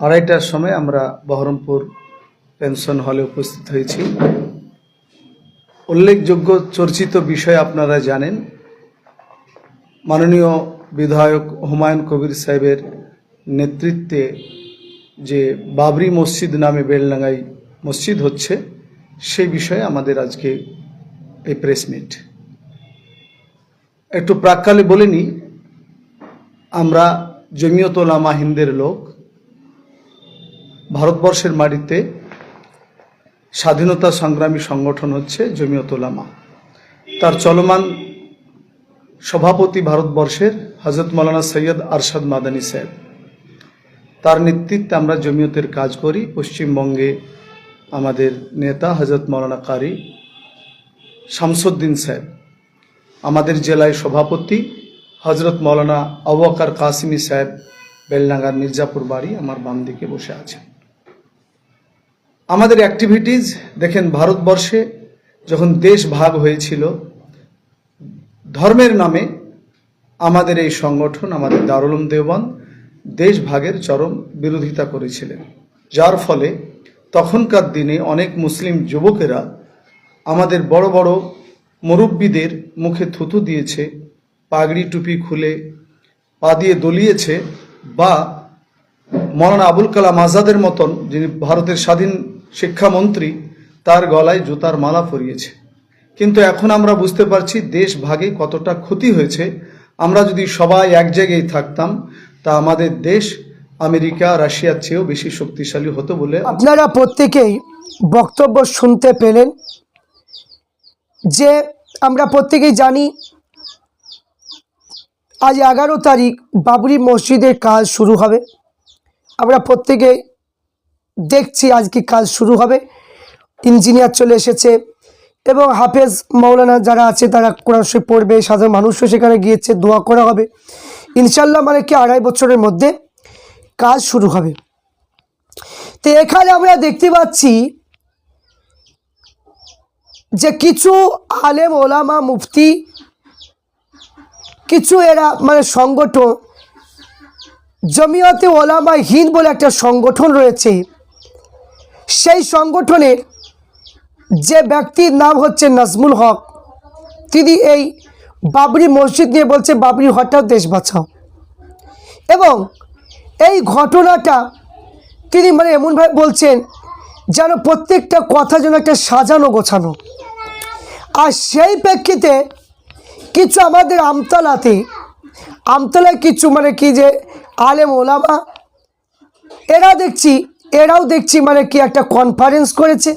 আড়াইটার সময় আমরা বহরমপুর পেনশন হলে উপস্থিত হয়েছি। উল্লেখযোগ্য চর্চিত বিষয় আপনারা জানেন, মাননীয় বিধায়ক হুমায়ুন কবির সাহেবের নেতৃত্বে যে বাবরি মসজিদ নামে বেলডাঙ্গাই মসজিদ হচ্ছে সেই বিষয়ে আমাদের আজকে এই প্রেস মিট। একটু প্রাককালে বলে নিই, আমরা জমিয়ত ওলামা হিন্দের লোক ভারতবর্ষের মাটিতে স্বাধীনতা সংগ্রামী সংগঠন হচ্ছে জমিয়ত ওলামা তার চলমান সভাপতি ভারতবর্ষের হজরত মৌলানা সৈয়দ আরশাদ মাদানী সাহেব। তার নেতৃত্বে আমরা জমিয়তের কাজ করি। পশ্চিমবঙ্গে আমাদের নেতা হজরত মৌলানা কারি শামসুদ্দিন সাহেব। আমাদের জেলায় সভাপতি হজরত মৌলানা আবাকার কাসিমি সাহেব বেলডাঙ্গার মির্জাপুর বাড়ি, আমার বাম দিকে বসে আছেন। আমাদের অ্যাক্টিভিটিজ দেখেন ভারতবর্ষে যখন দেশ ভাগ হয়েছিল, ধর্মের নামে আমাদের এই সংগঠন, আমাদের দারুলম দেওবন্দ, দেশ ভাগের চরম বিরোধিতা করেছিলেন। যার ফলে তখনকার দিনে অনেক মুসলিম যুবকেরা আমাদের বড় বড় মুরব্বীদের মুখে থুতু দিয়েছে, পাগড়ি টুপি খুলে, পা দিয়ে দলিয়েছে বা মৌলানা আবুল কালাম আজাদের মতন যিনি ভারতের স্বাধীন শিক্ষামন্ত্রী তার গলায় জুতার মালা পরিয়েছে। কিন্তু এখন আমরা বুঝতে পারছি দেশ ভাগে কতটা ক্ষতি হয়েছে। আমরা যদি সবাই এক জায়গায় থাকতাম, তা আমাদের দেশ আমেরিকা, রাশিয়ার চেয়েও বেশি শক্তিশালী হতো বলে আপনারা প্রত্যেকেই বক্তব্য শুনতে পেলেন যে আমরা প্রত্যেকেই জানি আজ এগারো তারিখ বাবরি মসজিদের কাজ শুরু হবে। আমরা প্রত্যেকে দেখছি আজকে কাজ শুরু হবে। ইঞ্জিনিয়ার চলে এসেছে এবং হাফেজ মৌলানা যারা আছে তারা কোরআন শরীফ পড়বে, সাধারণ মানুষও সেখানে গিয়েছে, দোয়া করা হবে। ইনশাল্লাহ মানে কি আড়াই বছরের মধ্যে কাজ শুরু হবে। তো এখানে আমরা দেখতে পাচ্ছি যে কিছু আলেম ওলামা মুফতি, কিছু এরা মানে সংগঠন, জমিয়তে ওলামা হিন্দ বলে একটা সংগঠন রয়েছে। সেই সংগঠনের যে ব্যক্তির নাম হচ্ছে নাজমুল হক, তিনি এই বাবরি মসজিদ নিয়ে বলছে, বাবরি, হঠাৎ দেশ বাঁচাও। এবং এই ঘটনাটা তিনি মানে এমনভাবে বলছেন, যেন প্রত্যেকটা কথা যেন একটা সাজানো গোছানো। আর সেই প্রেক্ষিতে কিছু আমাদের আমতলাতে, আমতলায় কিছু মানে কি যে আলেম ওলামা, এরা দেখছি এরাও দেখছি মানে কি একটা কনফারেন্স করেছে।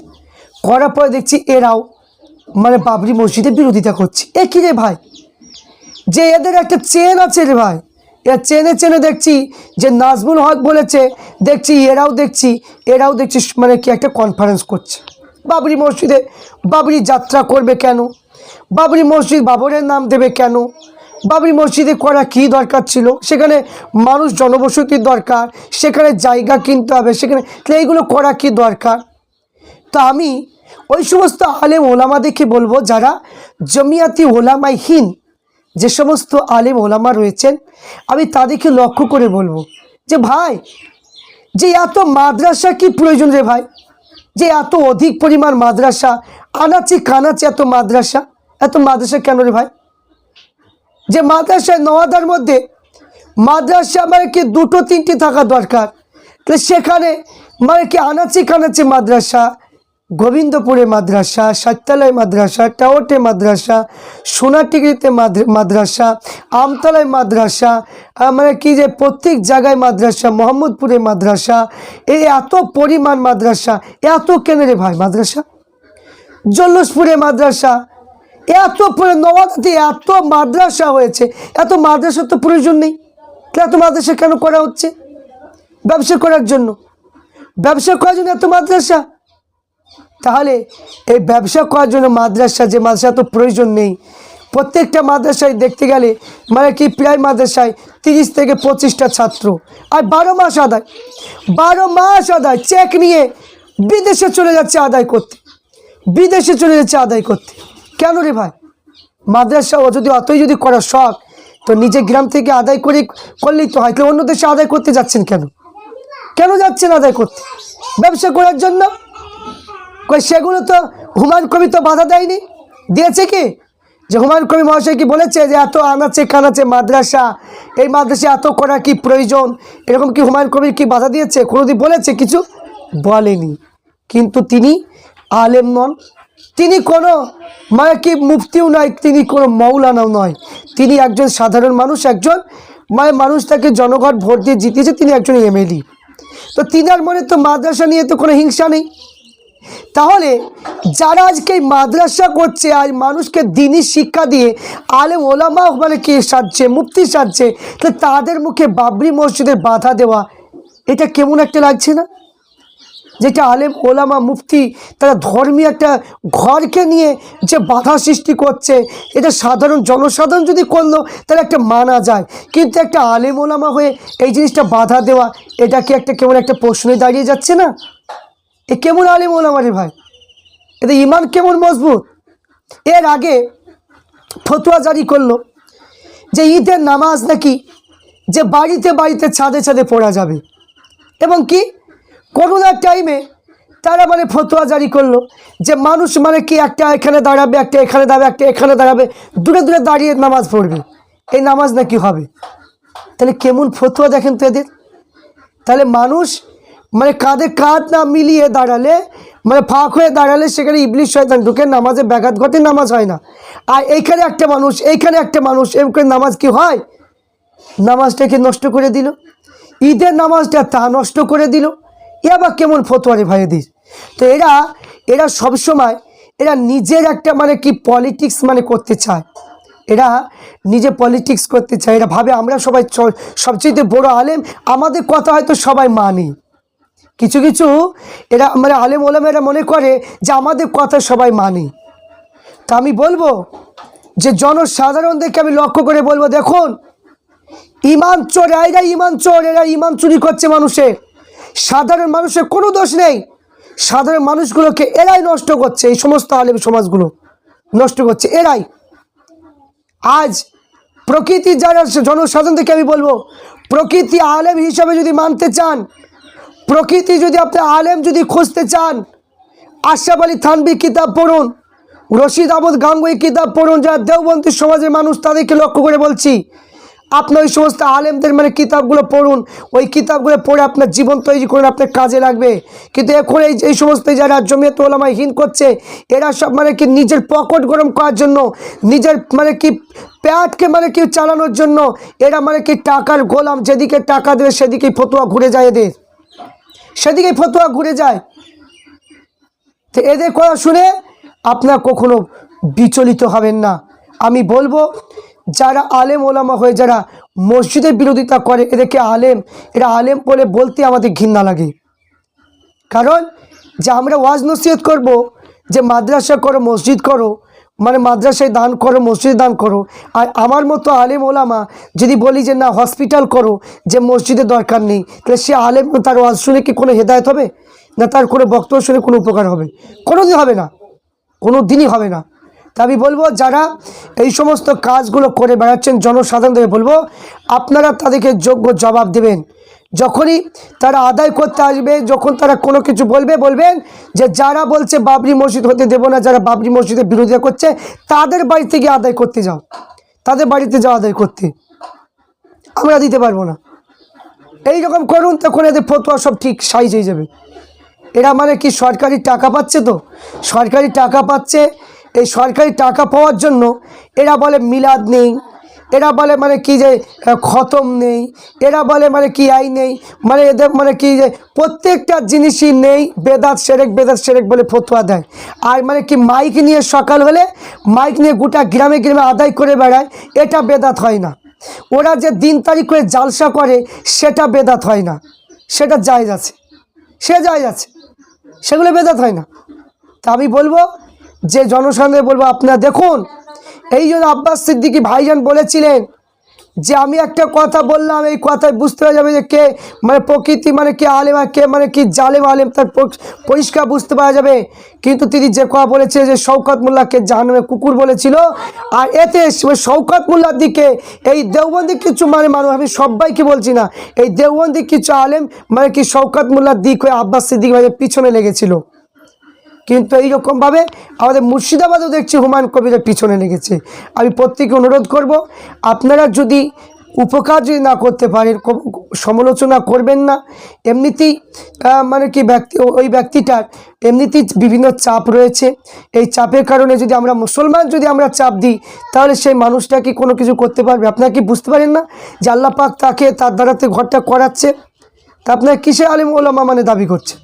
করার পরে দেখছি এরাও মানে বাবরি মসজিদের বিরোধিতা করছে। এ কী রে ভাই? যে এদের একটা চেন আছে রে ভাই। এর চেনে চেনে দেখছি যে নাজমুল হক বলেছে, দেখছি এরাও দেখছি এরাও দেখছি মানে কি একটা কনফারেন্স করছে। বাবরি মসজিদে বাবরি যাত্রা করবে কেন? বাবরি মসজিদ বাবরের নাম দেবে কেন? বাবরি মসজিদে করা কী দরকার ছিল? সেখানে মানুষ জনবসতির দরকার, সেখানে জায়গা কিনতে হবে, সেখানে এইগুলো করা কি দরকার? তো আমি ওই সমস্ত আলেম ওলামাদেরকে বলব যারা জমিয়াতি ওলামাইহীন যে সমস্ত আলেম ওলামা রয়েছেন, আমি তাদেরকে লক্ষ্য করে বলব যে ভাই, যে এত মাদ্রাসা কি প্রয়োজন রে ভাই? যে এত অধিক পরিমাণ মাদ্রাসা, আনাচি কানাচি এত মাদ্রাসা এত মাদ্রাসা কেন রে ভাই? যে মাদ্রাসায় নওয়াদার মধ্যে মাদ্রাসা মানে কি দুটো তিনটি থাকা দরকার। তাহলে সেখানে মানে কি আনাচি কানাচি মাদ্রাসা, গোবিন্দপুরে মাদ্রাসা, সাততলায় মাদ্রাসা, টাওয়াটে মাদ্রাসা সোনাটিগিরিতে মাদ্র- মাদ্রাসা, আমতলায় মাদ্রাসা মানে কি যে প্রত্যেক জায়গায় মাদ্রাসা, মোহাম্মদপুরে মাদ্রাসা এই এত পরিমাণ মাদ্রাসা, এত কেন রে ভাই মাদ্রাসা? জল্লোসপুরে মাদ্রাসা এত নওয়াদাতে এত মাদ্রাসা হয়েছে, এত মাদ্রাসার তো প্রয়োজন নেই। এত মাদ্রাসা কেন করা হচ্ছে? ব্যবসা করার জন্য। ব্যবসা করার জন্য এত মাদ্রাসা? তাহলে এই ব্যবসা করার জন্য মাদ্রাসা, যে মাদ্রাসা তো প্রয়োজন নেই। প্রত্যেকটা মাদ্রাসায় দেখতে গেলে মানে কি প্রায় মাদ্রাসায় তিরিশ থেকে পঁচিশটা ছাত্র। আর বারো মাস আদায়। বারো মাস আদায়, চেক নিয়ে বিদেশে চলে যাচ্ছে আদায় করতে। বিদেশে চলে যাচ্ছে আদায় করতে। কেন রে ভাই? মাদ্রাসা ও যদি অতই যদি করার শখ, তো নিজে গ্রাম থেকে আদায় করে করলেই তো হয়। তাহলে অন্য দেশে আদায় করতে যাচ্ছেন কেন? কেন যাচ্ছেন আদায় করতে? ব্যবসা করার জন্য? সেগুলো তো হুমায়ুন কবি তো বাধা দেয়নি? দিয়েছে কি? যে হুমায়ুন কবি মহাশয় কি বলেছে যে এত আনাচে কানাচে মাদ্রাসা, এই মাদ্রাসা এত করা কি প্রয়োজন? এরকম কি হুমায়ুন কবির কি বাধা দিয়েছে? কোনোদিন বলেছে? কিছু বলেনি। কিন্তু তিনি আলেম নন তিনি কোনো কি মুফতিও নয়, তিনি কোনো মৌলানাও নয়। তিনি একজন সাধারণ মানুষ, একজন মানে মানুষ তাকে জনগণ ভোট দিয়ে জিতিয়েছে, তিনি একজন এমএলই তো তিনার মনে তো মাদ্রাসা নিয়ে তো কোনো হিংসা নেই। তাহলে যারা আজকে মাদ্রাসা করছে আর মানুষকে দিনই শিক্ষা দিয়ে আলেম, ওলামা মানে কে সাজছে মুক্তি সাজছে তাহলে তাদের মুখে বাবরি মসজিদের বাধা দেওয়া, এটা কেমন একটা লাগছে না? যেটা আলেম ওলামা মুফতি তারা ধর্মীয় একটা ঘরকে নিয়ে যে বাধা সৃষ্টি করছে, এটা সাধারণ জনসাধারণ যদি করল, তাহলে একটা মানা যায়। কিন্তু একটা আলেম ওলামা হয়ে এই জিনিসটা বাধা দেওয়া, এটা কি একটা কেমন একটা প্রশ্নে দাঁড়িয়ে যাচ্ছে না? এ কেমন আলেম ওলামা রে ভাই? এতে ইমান কেমন মজবুত? এর আগে ফতোয়া জারি করল যে ঈদের নামাজ নাকি যে বাড়িতে বাড়িতে ছাদে ছাদে পড়া যাবে। এবং কি? করোনার টাইমে তারা মানে ফতোয়া জারি করল যে মানুষ মানে কি একটা এখানে দাঁড়াবে, একটা এখানে দাঁড়াবে, একটা এখানে দাঁড়াবে, দূরে দূরে দাঁড়িয়ে নামাজ পড়বে। এই নামাজ নাকি হবে? তাহলে কেমন ফতোয়া দেখেন তো এদের? তাহলে মানুষ মানে কাঁধে কাঁধ না মিলিয়ে দাঁড়ালে মানে ফাঁক হয়ে দাঁড়ালে সেখানে ইবলিশ শয়তান ঢুকে নামাজে ব্যাঘাত ঘটে, নামাজ হয় না। আর এইখানে একটা মানুষ, এইখানে একটা মানুষ এম করে নামাজ কি হয়? নামাজটাকে নষ্ট করে দিল। ঈদের নামাজটা তা নষ্ট করে দিল। এ আবার কেমন ফতোয়ারে ভাই দিস তো এরা এরা সবসময়, এরা নিজের একটা মানে কি পলিটিক্স মানে করতে চায়। এরা নিজে পলিটিক্স করতে চায়। এরা ভাবে আমরা সবাই সবচেয়ে বড় আলেম, আমাদের কথা হয়তো সবাই মানে। কিছু কিছু এরা মানে আলেম ওলাম এরা মনে করে যে আমাদের কথা সবাই মানে। তা আমি বলব যে জনসাধারণদেরকে আমি লক্ষ্য করে বলব, দেখুন, ইমান চোর, এরা ইমান চোর, এরা ইমান চুরি করছে মানুষের। সাধারণ মানুষের কোনো দোষ নেই। সাধারণ মানুষগুলোকে এরাই নষ্ট করছে, এই সমস্ত আলেম সমাজগুলো নষ্ট করছে, এরাই। আজ প্রকৃতি যারা জনসাধারণ থেকে আমি বলব, প্রকৃতি আলেম হিসাবে যদি মানতে চান, প্রকৃতি যদি আপনি আলেম যদি খুঁজতে চান, আশরাফ আলী থানবি কিতাব পড়ুন, রশিদ আহমদ গাঙ্গুই কিতাব পড়ুন, যারা দেওবন্দি সমাজের মানুষ, তাদেরকে লক্ষ্য করে বলছি আপনি ওই সমস্ত আলেমদের মানে কিতাবগুলো পড়ুন, ওই কিতাবগুলো পড়ে আপনার জীবন তৈরি করুন, আপনার কাজে লাগবে। কিন্তু এখন এই এই সমস্ত যারা জমিয়ত ওলামায় হীন করছে, এরা সব মানে কি নিজের পকেট গরম করার জন্য, নিজের মানে কি প্যাটকে মানে কি চালানোর জন্য, এরা মানে কি টাকার গোলাম, যেদিকে টাকা দেবে সেদিকেই ফতুয়া ঘুরে যায় এদের। সেদিকেই ফতুয়া ঘুরে যায়। তো এদের কথা শুনে আপনার কখনো বিচলিত হবেন না। আমি বলব যারা আলেম ওলামা হয়ে যারা মসজিদের বিরোধিতা করে, এদেরকে আলেম, এরা আলেম বলে বলতে আমাদের ঘৃণা লাগে। কারণ যে আমরা ওয়াজ নসিহত করব, যে মাদ্রাসা করো, মসজিদ করো মানে মাদ্রাসায় দান করো, মসজিদে দান করো, আর আমার মতো আলেম ওলামা যদি বলি যে না, হসপিটাল করো, যে মসজিদের দরকার নেই, তাহলে সে আলেম তার ওয়াজ শুনে কি কোনো হেদায়ত হবে? না, তার কোনো বক্তব্য শুনে কোনো উপকার হবে? কোনো দিন হবে না। কোনো দিনই হবে না। তা আমি বলব, যারা এই সমস্ত কাজগুলো করে বেড়াচ্ছেন জনসাধারণদের বলব, আপনারা তাদেরকে যোগ্য জবাব দেবেন। যখনই তারা আদায় করতে আসবে, যখন তারা কোনো কিছু বলবে, বলবেন যে যারা বলছে বাবরি মসজিদ হতে দেবো না, যারা বাবরি মসজিদের বিরোধিতা করছে, তাদের বাড়িতে গিয়ে আদায় করতে যাও। তাদের বাড়িতে যাও আদায় করতে। আমরা দিতে পারব না। এই রকম করুন, তখন এদের ফতোয়া সব ঠিক সাইজ হয়ে যাবে। এরা মানে কি, সরকারি টাকা পাচ্ছে তো? সরকারি টাকা পাচ্ছে এই সরকারি টাকা পাওয়ার জন্য এরা বলে মিলাদ নেই, এরা বলে মানে কি যে খতম নেই, এরা বলে মানে কি আই নেই মানে এদের মানে কি যে প্রত্যেকটা জিনিসই নেই, বেদাত সেরেক বেদাত সেরেক বলে ফতোয়া দেয়। আর মানে কি মাইক নিয়ে সকাল হলে মাইক নিয়ে গোটা গ্রামে গ্রামে আদায় করে বেড়ায়, এটা বেদাত হয় না। ওরা যে দিন তারিখ করে জালসা করে, সেটা বেদাত হয় না। সেটা জায়জ আছে। সে জায়জ আছে। সেগুলো বেদাত হয় না। তা আমি বলব যে জনসাধারণে বলব আপনারা দেখুন, এই জন্য আব্বাস সিদ্দিকি ভাইজান বলেছিলেন যে আমি একটা কথা বললাম, এই কথায় বুঝতে পারা যাবে যে কে মানে প্রকৃতি মানে কে আলেম আর কে মানে কি জালেম আলেম তার পরিষ্কার বুঝতে পারা যাবে। কিন্তু তিনি যে কথা বলেছে যে শৌকত মোল্লাকে জাহান্নামে কুকুর বলেছিল, আর এতে শৌকত মোল্লার দিকে এই দেওবন্দি কিছু মানে মানুষ, আমি সবাইকে বলছি না, এই দেওবন্দি কিছু আলেম মানে কি শৌকত মোল্লার দিক হয়ে আব্বাস সিদ্দিক ভাইয়ের পিছনে লেগেছিল। কিন্তু এইরকমভাবে আমাদের মুর্শিদাবাদও দেখছি হুমায়ুন কবিরের পিছনে লেগেছে। আমি প্রত্যেকে অনুরোধ করব, আপনারা যদি উপকার যদি না করতে পারেন সমালোচনা করবেন না। এমনিতেই মানে কি ব্যক্তি, ওই ব্যক্তিটার এমনিতেই বিভিন্ন চাপ রয়েছে। এই চাপের কারণে যদি আমরা মুসলমান যদি আমরা চাপ দিই, তাহলে সেই মানুষটা কি কোনো কিছু করতে পারবে? আপনারা কি বুঝতে পারেন না যে আল্লাহ পাক তাকে তার দ্বারাতে ঘরটা করাচ্ছে? তা আপনার কিসে আলিম ওলামা মানে দাবি করছে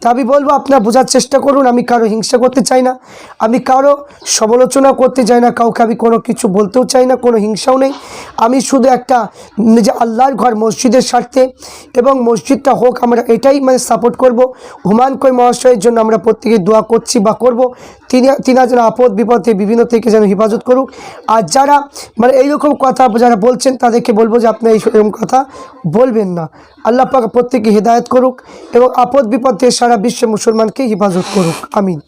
তা আমি বলব, আপনার বোঝার চেষ্টা করুন, আমি কারও হিংসা করতে চাই না। আমি কারও সমালোচনা করতে চাই না, কাউকে আমি কোনো কিছু বলতেও চাই না, কোনো হিংসাও নেই। আমি শুধু একটা নিজে আল্লাহর ঘর মসজিদের স্বার্থে এবং মসজিদটা হোক, আমরা এটাই মানে সাপোর্ট করব। হুমায়ুন কই মহাশয়ের জন্য আমরা প্রত্যেকে দোয়া করছি বা করব। তিনি তিনা যেন আপদ বিপদে বিভিন্ন থেকে যেন হেফাজত করুক। আর যারা মানে এইরকম কথা যারা বলছেন, তাদেরকে বলব যে আপনি এইরকম কথা বলবেন না। আল্লাহ পাক প্রত্যেকে হেদায়ত করুক এবং আপদ বিপদ থেকে সারা বিশ্বে মুসলমানকে হেফাজত করুক আমিন।